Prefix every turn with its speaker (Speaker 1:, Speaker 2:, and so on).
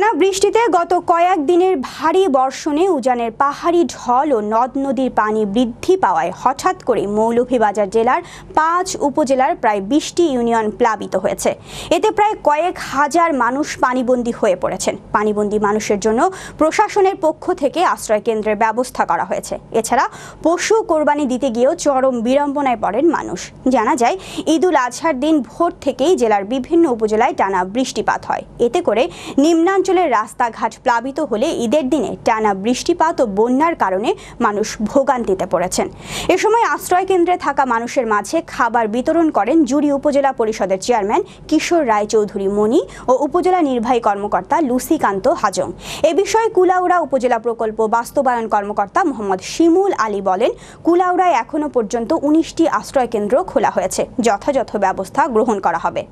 Speaker 1: টানা বৃষ্টিতে গত কয়েক দিনের ভারী বর্ষণে উজানের পাহাড়ি ঢল ও নদ নদীর পানি বৃদ্ধি পাওয়ায় হঠাৎ করে মৌলভীবাজার জেলার পাঁচ উপজেলার প্রায় বিশটি ইউনিয়ন প্লাবিত হয়েছে। এতে প্রায় কয়েক হাজার মানুষ পানিবন্দী হয়ে পড়েছেন। পানিবন্দী মানুষের জন্য প্রশাসনের পক্ষ থেকে আশ্রয় কেন্দ্রের ব্যবস্থা করা হয়েছে। এছাড়া পশু কোরবানি দিতে গিয়েও চরম বিড়ম্বনায় পড়েন মানুষ। জানা যায়, ঈদুল আজহার দিন ভোর থেকেই জেলার বিভিন্ন উপজেলায় টানা বৃষ্টিপাত হয়। এতে করে নিম্নাঞ্চলের রাস্তাঘাট প্লাবিত হলে ঈদের দিনে টানা বৃষ্টিপাত ও বন্যার কারণে মানুষ ভোগান্তিতে পড়েছেন। এ সময় আশ্রয় কেন্দ্রে থাকা মানুষের মাঝে খাবার বিতরণ করেন জুড়ি উপজেলা পরিষদের চেয়ারম্যান কিশোর রায়চৌধুরী মণি ও উপজেলা নির্বাহী কর্মকর্তা লুসিকান্ত হাজং। এ বিষয়ে কুলাউড়া উপজেলা প্রকল্প বাস্তবায়ন কর্মকর্তা মোহাম্মদ শিমুল আলী বলেন, কুলাউড়ায় এখনও পর্যন্ত উনিশটি আশ্রয় কেন্দ্র খোলা হয়েছে। যথাযথ ব্যবস্থা গ্রহণ করা হবে।